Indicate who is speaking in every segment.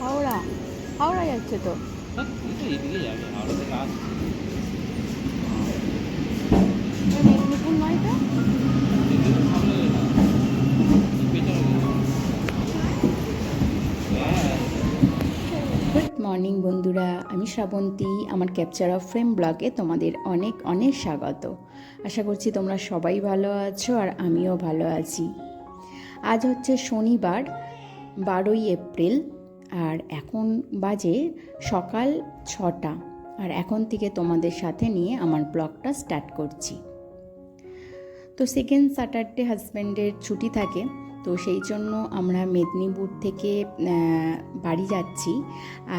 Speaker 1: হাওড়া হাওড়া যাচ্ছে তো। মেদিনীপুর নয়
Speaker 2: হ্যাঁ।
Speaker 3: গুড মর্নিং বন্ধুরা। আমি শ্রাবন্তী আমার ক্যাপচার অফ ফ্রেম ব্লগে তোমাদের অনেক অনেক স্বাগত। আশা করছি তোমরা সবাই ভালো আছো আর আমিও ভালো আছি। আজ হচ্ছে শনিবার, বারোই এপ্রিল, আর এখন বাজে সকাল ছটা। আর এখন থেকে তোমাদের সাথে নিয়ে আমার ব্লগটা স্টার্ট করছি। তো সেকেন্ড স্যাটারডে হাজব্যান্ডের ছুটি থাকে, তো সেই জন্য আমরা মেদিনীপুর থেকে বাড়ি যাচ্ছি।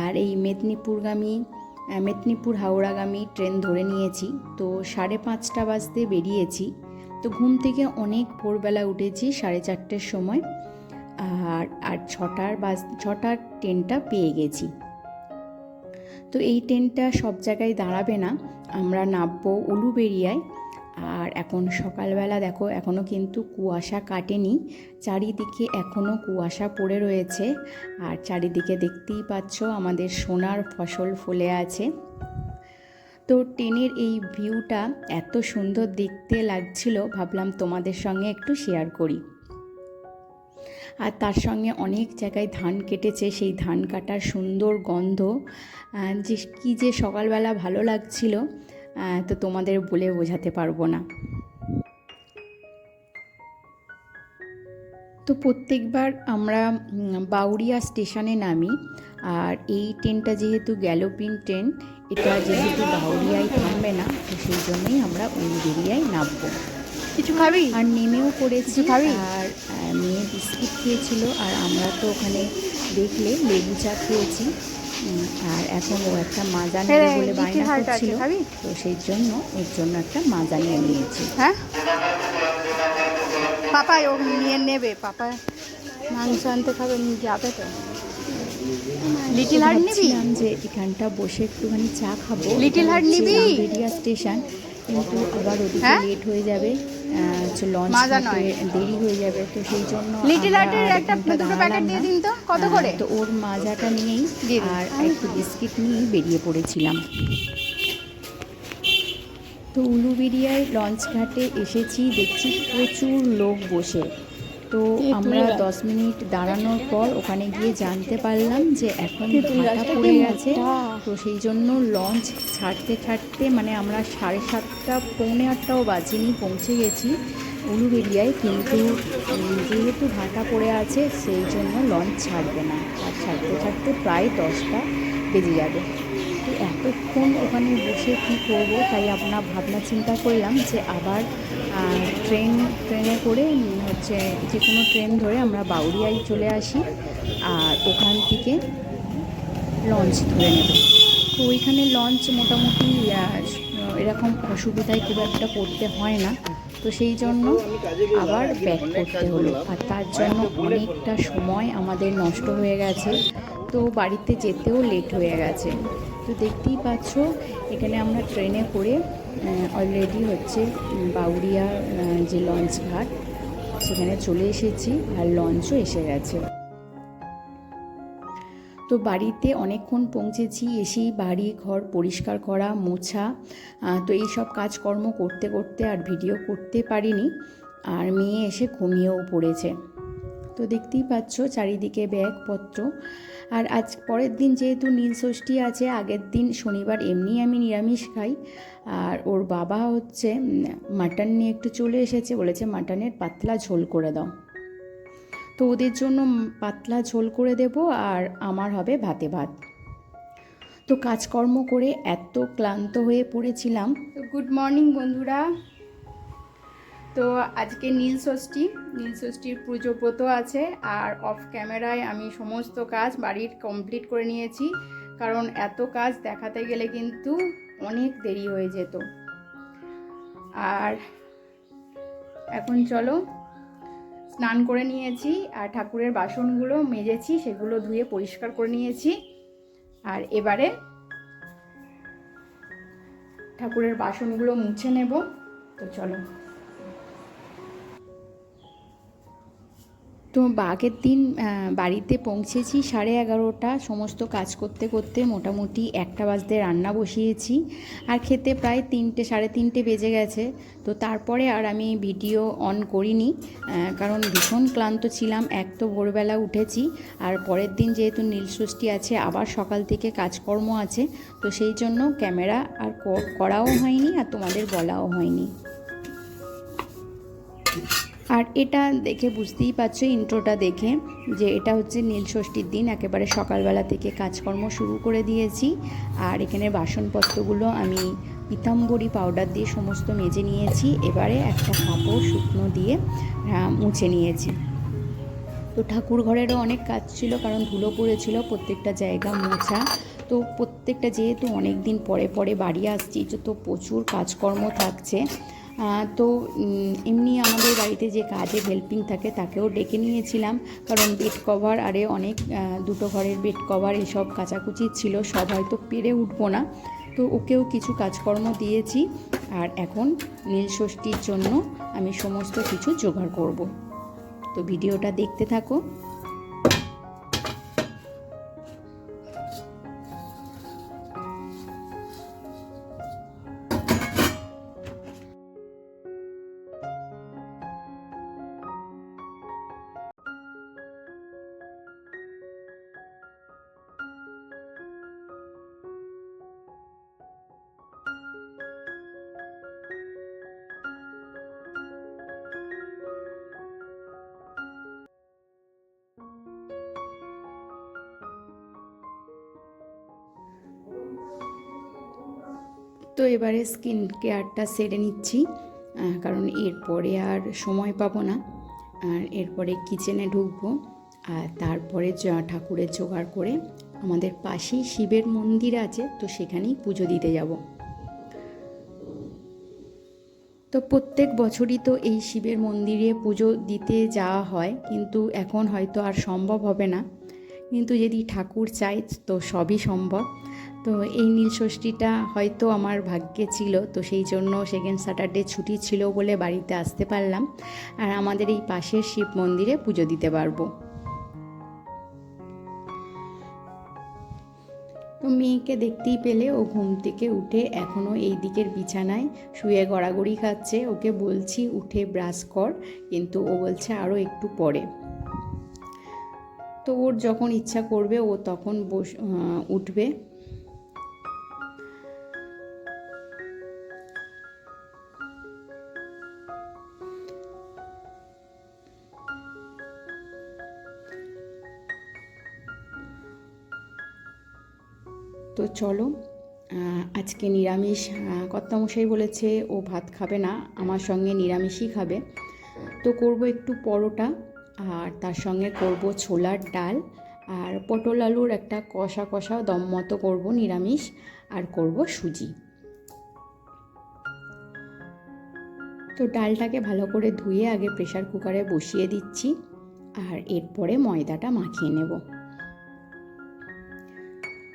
Speaker 3: আর এই মেদিনীপুরগামী মেদিনীপুর হাওড়াগামী ট্রেন ধরে নিয়েছি। তো সাড়ে পাঁচটা বাজতে বেরিয়েছি। তো ঘুম থেকে অনেক ভোরবেলা উঠেছি, সাড়ে চারটের সময়। আর আর ছটার বাজ, ছটার ট্রেনটা পেয়ে গেছি। তো এই ট্রেনটা সব জায়গায় দাঁড়াবে না, আমরা নামবো উলুবেরিয়ায় আর এখন সকালবেলা দেখো এখনও কিন্তু কুয়াশা কাটেনি, চারিদিকে এখনও কুয়াশা পড়ে রয়েছে। আর চারিদিকে দেখতেই পাচ্ছ আমাদের সোনার ফসল ফলে আছে। তো ট্রেনের এই ভিউটা এত সুন্দর দেখতে লাগছিল, ভাবলাম তোমাদের সঙ্গে একটু শেয়ার করি। আর তার সঙ্গে অনেক জায়গায় ধান কেটেছে, সেই ধান কাটার সুন্দর গন্ধ যে কী যে সকালবেলা ভালো লাগছিল তো তোমাদের বলে বোঝাতে পারব না। তো প্রত্যেকবার আমরা বাউরিয়া স্টেশনে নামি। আর এই ট্রেনটা যেহেতু গ্যালোপিন ট্রেন এটা যেহেতু বাউরিয়ায় থামবে না তো সেই জন্যই আমরা উলবেরিয়ায় নামবো।
Speaker 1: কিছু খাবি?
Speaker 3: আর নেমেও পড়েছি
Speaker 1: খাবি?
Speaker 3: আর মেয়ে বিস্কিট খেয়েছিল আর আমরা তো ওখানে দেখলে লেবু চা খেয়েছি। আর এখন ও একটা মাজা নেবে বলে
Speaker 1: আছে,
Speaker 3: করছিল। তো সেই জন্য ওর জন্য একটা মাজা নিয়ে নিয়েছি।
Speaker 1: হ্যাঁ? পাপা ও নিয়ে নেবে পাপা মাংস আনতে খাবে যাবে তো। লিটিল হার্ট নিবি?
Speaker 3: যে এখানটা বসে একটুখানি চা খাব।
Speaker 1: Little Heart নিবি?
Speaker 3: স্টেশন কিন্তু আবার ওদিকে
Speaker 1: হ্যাঁ?
Speaker 3: লেট হয়ে যাবে লঞ্চ দেরি হয়ে যাবে তো সেই জন্য
Speaker 1: লিটিল হার্টের একটা দুটো প্যাকেট দিয়ে দিন তো কত করে?
Speaker 3: তো ওর মাজাটা নিয়েই আর একটু বিস্কিট নিয়েই বেরিয়ে পড়েছিলাম। তো উলুবেরিয়ায় লঞ্চ ঘাটে এসেছি দেখছি প্রচুর লোক বসে। তো আমরা দশ মিনিট দাঁড়ানোর পর ওখানে গিয়ে জানতে পারলাম যে এখন ভাটা পড়ে গেছে। তো সেই জন্য লঞ্চ ছাড়তে ছাড়তে মানে আমরা সাড়ে সাতটা পৌনে আটটাও বাজেনি পৌঁছে গেছি উলুবেরিয়ায় কিন্তু যেহেতু ভাটা পড়ে আছে সেই জন্য লঞ্চ ছাড়বে না। আর ছাড়তে ছাড়তে প্রায় দশটা বেজে যাবে। এতক্ষণ ওখানে বসে কী করব, তাই আপনার ভাবনা চিন্তা করলাম যে আবার ট্রেন, ট্রেনে করে হচ্ছে যে কোনো ট্রেন ধরে আমরা বাউরিয়ায় চলে আসি, আর ওখান থেকে লঞ্চ ধরে নেব। তো ওইখানে লঞ্চ মোটামুটি এরকম অসুবিধায় খুব একটা পড়তে হয় না। তো সেই জন্য আবার ব্যাক করতে হলো। আর তার জন্য অনেকটা সময় আমাদের নষ্ট হয়ে গেছে। তো বাড়িতে যেতেও লেট হয়ে গেছে। তো দেখতেই পাচ্ছ, এখানে আমরা ট্রেনে করে অলরেডি হচ্ছে বাউরিয়া যে লঞ্চ ঘাট, সেখানে চলে এসেছি আর লঞ্চও এসে গেছে। তো বাড়িতে অনেকক্ষণ পৌঁছেছি, এসেই বাড়ি ঘর পরিষ্কার করা, মোছা তো এই সব কাজকর্ম করতে করতে আর ভিডিও করতে পারিনি, আর মেয়ে এসে ঘুমিয়েও পড়েছে। তো দেখতেই পাচ্ছ চারিদিকে ব্যাগপত্র। আর আজ পরের দিন যেহেতু নীল ষষ্ঠী আছে, আগের দিন শনিবার এমনি আমি নিরামিষ খাই। আর ওর বাবা হচ্ছে মাটন নিয়ে একটু চলে এসেছে, বলেছে মাটনের পাতলা ঝোল করে দাও। তো ওদের জন্য পাতলা ঝোল করে দেব আর আমার হবে ভাতে ভাত। তো কাজকর্ম করে এত ক্লান্ত হয়ে পড়েছিলাম।
Speaker 1: গুড মর্নিং বন্ধুরা। তো আজকে নীল ষষ্ঠী, নীল ষষ্ঠীর পুজো ব্রত আছে আর অফ ক্যামেরায় আমি সমস্ত কাজ বাড়ির কমপ্লিট করে নিয়েছি। কারণ এত কাজ দেখাতে গেলে কিন্তু অনেক দেরি হয়ে যেত। আর এখন চলো, স্নান করে নিয়েছি আর ঠাকুরের বাসনগুলো মেজেছি, সেগুলো ধুয়ে পরিষ্কার করে নিয়েছি। আর এবারে ঠাকুরের বাসনগুলো মুছে নেব। তো চলো।
Speaker 3: তো আগের দিন বাড়িতে পৌঁছেছি সাড়ে এগারোটা। সমস্ত কাজ করতে করতে মোটামুটি একটা বাজতে রান্না বসিয়েছি। আর খেতে প্রায় তিনটে, সাড়ে তিনটে বেজে গেছে। তো তারপরে আর আমি ভিডিও অন করিনি কারণ ভীষণ ক্লান্ত ছিলাম। এক তো ভোরবেলা উঠেছি, আর পরের দিন যেহেতু নীলষষ্ঠী আছে, আবার সকাল থেকে কাজকর্ম আছে, তো সেই জন্য ক্যামেরা আর করাও হয়নি আর তোমাদের বলাও হয়নি। আর এটা দেখে বুঝতেই পারছ ইন্ট্রোটা দেখে, যে এটা হচ্ছে নীলষষ্ঠীর দিন, একেবারে সকালবেলা থেকে কাজকর্ম শুরু করে দিয়েছি। আর এখানে বাসনপত্রগুলো আমি পিতাম্বরী পাউডার দিয়ে সমস্ত মেজে নিয়েছি, এবারে একটা কাপড় শুকনো দিয়ে মুছে নিয়েছি। তো ঠাকুর ঘরেরও অনেক কাজ ছিল, কারণ ধুলো পড়েছিল, প্রত্যেকটা জায়গা মোছা। তো প্রত্যেকটা যেহেতু অনেক দিন পরে পরে বাড়ি আসছি, তো প্রচুর কাজকর্ম থাকছে। তো এমনি আমাদের বাড়িতে যে কাজে হেল্পিং থাকে তাকেও ডেকে নিয়েছিলাম। কারণ বেড কভার আরে অনেক দুটো ঘরের বেড কভার এসব কাচাকুচি ছিল, সব হয়তো পেরে উঠবো না। তো ওকেও কিছু কাজকর্ম দিয়েছি আর এখন নীলষষ্ঠীর জন্য আমি সমস্ত কিছু জোগাড় করব। তো ভিডিওটা দেখতে থাকো। তো এবারে স্কিন কেয়ারটা সেরে নিচ্ছি কারণ এরপরে আর সময় পাবো না। আর এরপরে কিচেনে ঢুকবো, আর তারপরে ঠাকুরের জোগাড় করে আমাদের পাশেই শিবের মন্দির আছে, তো সেখানেই পুজো দিতে যাব। তো প্রত্যেক বছরই তো এই শিবের মন্দিরে পুজো দিতে যাওয়া হয়, কিন্তু এখন হয়তো আর সম্ভব হবে না। কিন্তু যদি ঠাকুর চাই তো সবই সম্ভব। তো এই নীল ষষ্ঠীটা হয়তো আমার ভাগ্যে ছিল, তো সেই জন্য সেকেন্ড স্যাটারডে ছুটি ছিল বলে বাড়িতে আসতে পারলাম। আর আমাদের এই পাশের শিব মন্দিরে পুজো দিতে পারব। তো মেয়েকে দেখতেই পেলে ও ঘুম থেকে উঠে এখনও এই দিকের বিছানায় শুয়ে গড়াগড়ি খাচ্ছে। ওকে বলছি, উঠে ব্রাশ কর। কিন্তু ও বলছে আরও একটু পরে। তো ওর যখন ইচ্ছা করবে ও তখন বস উঠবে। তো চলো আজকে নিরামিষ কর্তামশাই বলেছে ও ভাত খাবে না, আমার সঙ্গে নিরামিষই খাবে। তো করব একটু পরোটা, আর তার সঙ্গে করব ছোলার ডাল, আর পটল আলুর একটা কষা কষা দম মতো করব নিরামিষ, আর করব সুজি। তো ডালটাকে ভালো করে ধুয়ে আগে প্রেশার কুকারে বসিয়ে দিচ্ছি, আর এরপরে ময়দাটা মাখিয়ে নেব।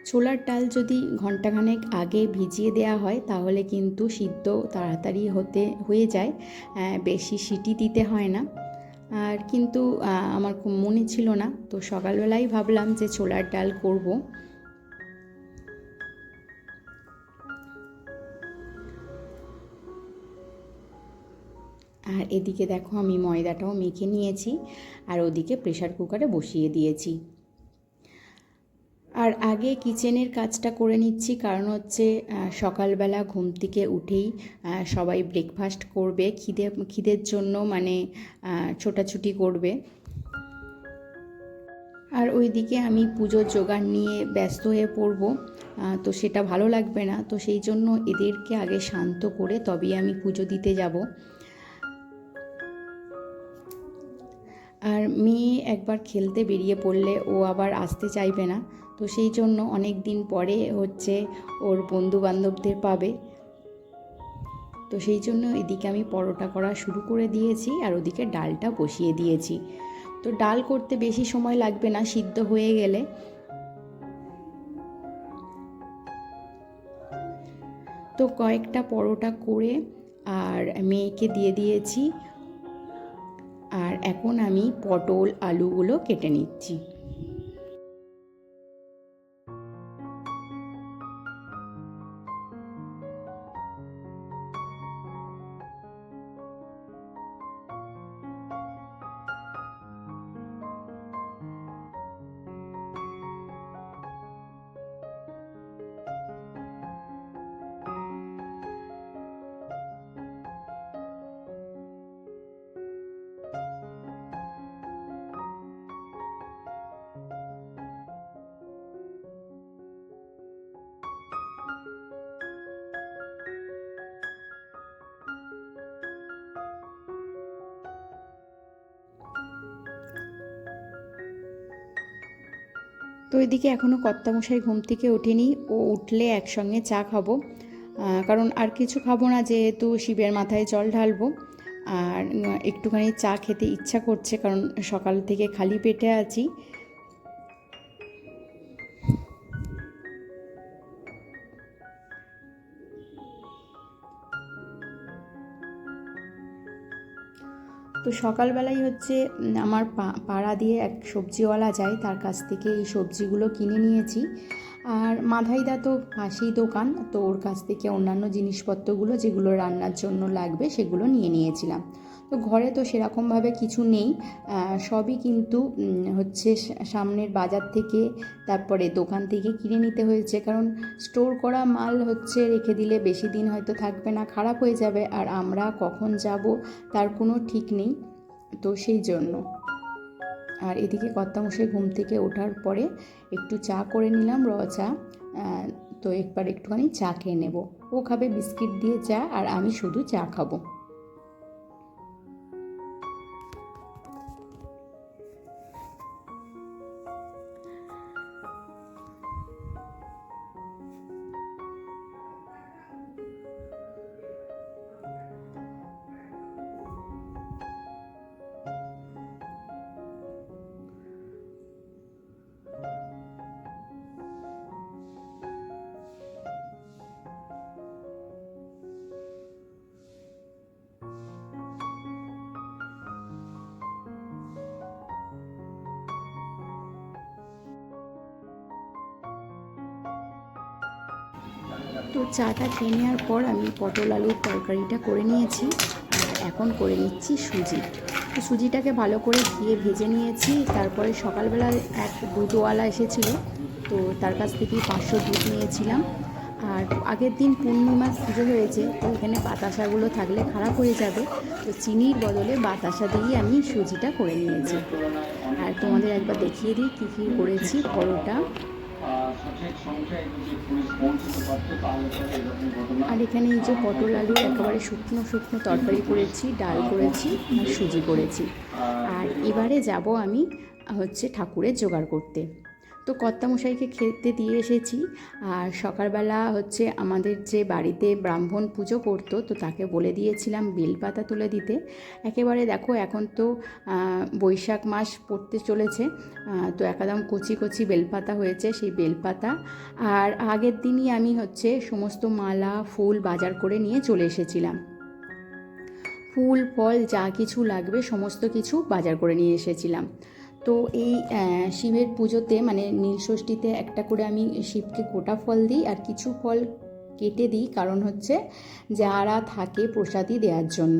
Speaker 3: ছোলার ডাল যদি ঘন্টাখানেক আগে ভিজিয়ে দেওয়া হয়, তাহলে কিন্তু সিদ্ধ তাড়াতাড়ি হতে, হয়ে যায়। বেশি সিটি দিতে হয় না। আর কিন্তু আমার খুব মনে ছিল না। তো সকালবেলাই ভাবলাম যে ছোলার ডাল করব। আর এদিকে দেখো আমি ময়দাটাও মেখে নিয়েছি। আর ওদিকে প্রেসার কুকারে বসিয়ে দিয়েছি। আর আগে কিচেনের কাজটা করে নিচ্ছি, কারণ হচ্ছে সকালবেলা ঘুম থেকে উঠেই সবাই ব্রেকফাস্ট করবে। খিদে, খিদের জন্য মানে ছোটাছুটি করবে। আর ওইদিকে আমি পুজোর জোগাড় নিয়ে ব্যস্ত হয়ে পড়ব তো সেটা ভালো লাগবে না। তো সেই জন্য এদেরকে আগে শান্ত করে তবেই আমি পুজো দিতে যাব। আর মেয়ে একবার খেলতে বেরিয়ে পড়লে ও আবার আসতে চাইবে না। তো সেই জন্য অনেক দিন পরে হচ্ছে ওর বন্ধু বান্ধবদের পাবে। তো সেই জন্য এদিকে আমি পরোটা করা শুরু করে দিয়েছি আর ওদিকে ডালটা বসিয়ে দিয়েছি। তো ডাল করতে বেশি সময় লাগবে না, সিদ্ধ হয়ে গেলে। তো কয়েকটা পরোটা করে আর মেয়েকে দিয়ে দিয়েছি। আর এখন আমি পটল, আলুগুলো কেটে নিচ্ছি। তো এদিকে এখনও কর্তামশাই ঘুম থেকে ওঠেনি। ও উঠলে একসঙ্গে চা খাব। কারণ আর কিছু খাব না, যেহেতু শিবের মাথায় জল ঢালবো। আর একটুখানি চা খেতে ইচ্ছা করছে, কারণ সকাল থেকে খালি পেটে আছি। তো সকালবেলাই হচ্ছে আমার পাড়া দিয়ে এক সবজিওয়ালা যায়, তার কাছ থেকে এই সবজিগুলো কিনে নিয়েছি। আর মাধাইদা তো পাশেই দোকান, তো ওর কাছ থেকে অন্যান্য জিনিসপত্রগুলো যেগুলো রান্নার জন্য লাগবে সেগুলো নিয়ে নিয়েছিলাম। তো ঘরে তো সেরকমভাবে কিছু নেই সবই কিন্তু হচ্ছে সামনের বাজার থেকে, তারপরে দোকান থেকে কিনে নিতে হয়েছে। কারণ স্টোর করা মাল হচ্ছে রেখে দিলে বেশি দিন হয়তো থাকবে না, খারাপ হয়ে যাবে। আর আমরা কখন যাব তার কোনো ঠিক নেই, তো সেই জন্য। আর এদিকে কর্তামশাই ঘুম থেকে ওঠার পরে একটু চা করে নিলাম র চা তো একবার একটুখানি চা খেয়ে নেব। ও খাবে বিস্কিট দিয়ে চা আর আমি শুধু চা খাব। তো চাটা খেয়ে নেওয়ার পর আমি পটল আলুর তরকারিটা করে নিয়েছি। আর এখন করে নিচ্ছি সুজি। তো সুজিটাকে ভালো করে ধুয়ে ভেজে নিয়েছি। তারপরে সকালবেলা এক দুধওয়ালা এসেছিল, তো তার কাছ থেকেই পাঁচশো দুধ নিয়েছিলাম। আর আগের দিন পূর্ণিমার পুজো হয়েছে, তো এখানে বাতাসাগুলো থাকলে খারাপ হয়ে যাবে। তো চিনির বদলে বাতাসা দিয়ে আমি সুজিটা করে নিয়েছি। আর তোমাদের একবার দেখিয়ে দিই কী কী করেছি, পরোটা। আর এখানে এই যে পটল আলু একেবারে শুকনো শুকনো তরকারি করেছি, ডাল করেছি আর সুজি করেছি। আর এবারে যাব আমি হচ্ছে ঠাকুরের জোগাড় করতে। তো কর্তামশাইকে খেতে দিয়ে এসেছি। আর সকালবেলা হচ্ছে আমাদের যে বাড়িতে ব্রাহ্মণ পুজো করতো, তো তাকে বলে দিয়েছিলাম বেলপাতা তুলে দিতে। একেবারে দেখো এখন তো বৈশাখ মাস পড়তে চলেছে তো একদম কচি কচি বেলপাতা হয়েছে সেই বেলপাতা। আর আগের দিনই আমি হচ্ছে সমস্ত মালা, ফুল বাজার করে নিয়ে চলে এসেছিলাম। ফুল, ফল যা কিছু লাগবে সমস্ত কিছু বাজার করে নিয়ে এসেছিলাম। তো এই শিবের পুজোতে মানে নীলষষ্ঠীতে একটা করে আমি শিবকে গোটা ফল দিই আর কিছু ফল কেটে দিই। কারণ হচ্ছে যারা থাকে প্রসাদই দেওয়ার জন্য।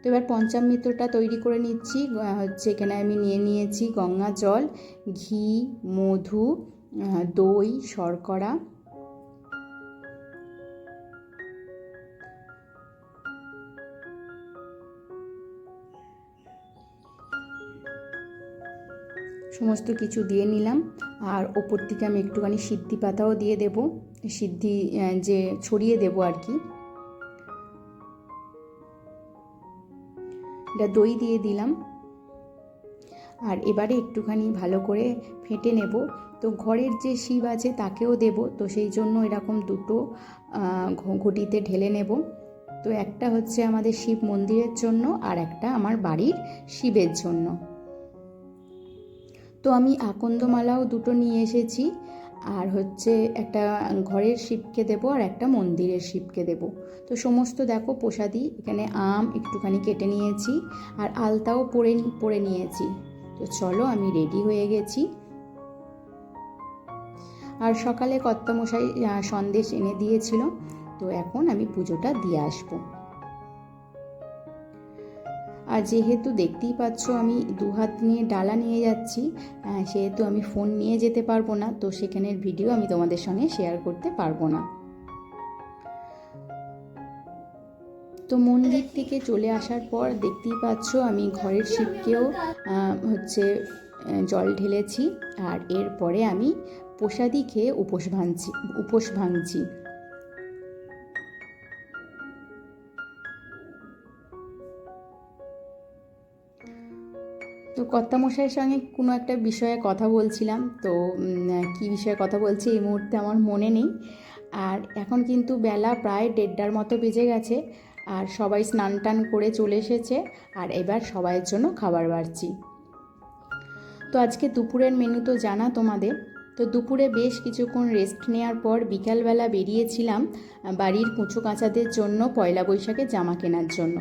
Speaker 3: তো এবার পঞ্চামৃতটা তৈরি করে নিচ্ছি। হচ্ছে এখানে আমি নিয়ে নিয়েছি গঙ্গা জল, ঘি, মধু দই, শর্করা সমস্ত কিছু দিয়ে নিলাম। আর ওপর থেকে আমি একটুখানি সিদ্ধি পাতাও দিয়ে দেব। সিদ্ধি যে ছড়িয়ে দেব আর কি। এটা দই দিয়ে দিলাম। আর এবারে একটুখানি ভালো করে ফেটে নেব। তো ঘরের যে শিব আছে তাকেও দেব। তো সেই জন্য এরকম দুটো ঘটিতে ঢেলে নেব। তো একটা হচ্ছে আমাদের শিব মন্দিরের জন্য আর একটা আমার বাড়ির শিবের জন্য। তো আমি আকন্দমালাও দুটো নিয়ে এসেছি। আর হচ্ছে একটা ঘরের শিবকে দেবো আর একটা মন্দিরের শিবকে দেবো। তো সমস্ত দেখো প্রসাদি এখানে আম একটুখানি কেটে নিয়েছি আর আলতাও পরে পরে নিয়েছি। তো চলো আমি রেডি হয়ে গেছি। আর সকালে কর্তামশাই সন্দেশ এনে দিয়েছিল। তো এখন আমি পুজোটা দিয়ে আসব। আর যেহেতু দেখতেই পাচ্ছ আমি দু হাত নিয়ে ডালা নিয়ে যাচ্ছি সেহেতু আমি ফোন নিয়ে যেতে পারব না, তো সেখানের ভিডিও আমি তোমাদের সঙ্গে শেয়ার করতে পারব না। তো মন্দির থেকে চলে আসার পর দেখতেই পাচ্ছ আমি ঘরের শিবকেও হচ্ছে জল ঢেলেছি, আর এরপরে আমি প্রসাদি খেয়ে উপোস ভাঙছি উপোস ভাঙছি। তো কর্তামশাইয়ের সঙ্গে কোনো একটা বিষয়ে কথা বলছিলাম। তো কী বিষয়ে কথা বলছি এই মুহূর্তে আমার মনে নেই। আর এখন কিন্তু বেলা প্রায় দেড়টার মতো বেজে গেছে আর সবাই স্নান টান করে চলে এসেছে আর এবার সবাইয়ের জন্য খাবার বাড়ছি। তো আজকে দুপুরের মেনু তো জানা তোমাদের। তো দুপুরে বেশ কিছুক্ষণ রেস্ট নেওয়ার পর বিকালবেলা বেরিয়েছিলাম বাড়ির কুঁচো কাঁচাদের জন্য পয়লা বৈশাখে জামা কেনার জন্য।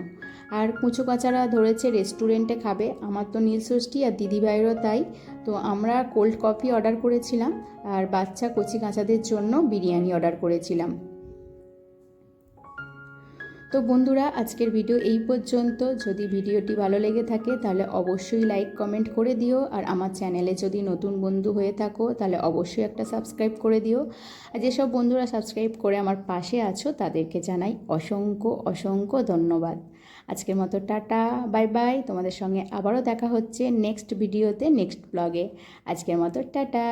Speaker 3: আর কুঁচো কাচারা ধরেছে রেস্টুরেন্টে খাবে। আমার তো নীল ষষ্ঠী আর দিদিভাইয়েরও তাই। তো আমরা কোল্ড কফি অর্ডার করেছিলাম আর বাচ্চা কচি কাঁচাদের জন্য বিরিয়ানি অর্ডার করেছিলাম। তো বন্ধুরা, আজকের ভিডিও এই পর্যন্ত। যদি ভিডিওটি ভালো লেগে থাকে, তাহলে অবশ্যই লাইক কমেন্ট করে দিও। আর আমার চ্যানেলে যদি নতুন বন্ধু হয়ে থাকো, তাহলে অবশ্যই একটা সাবস্ক্রাইব করে দিও। আর যেসব বন্ধুরা সাবস্ক্রাইব করে আমার পাশে আছো, তাদেরকে জানাই অসংখ্য অসংখ্য ধন্যবাদ। আজকের মতো টাটা, বাই বাই। তোমাদের সঙ্গে আবারও দেখা হচ্ছে নেক্সট ভিডিওতে নেক্সট ব্লগে আজকের মতো টাটা।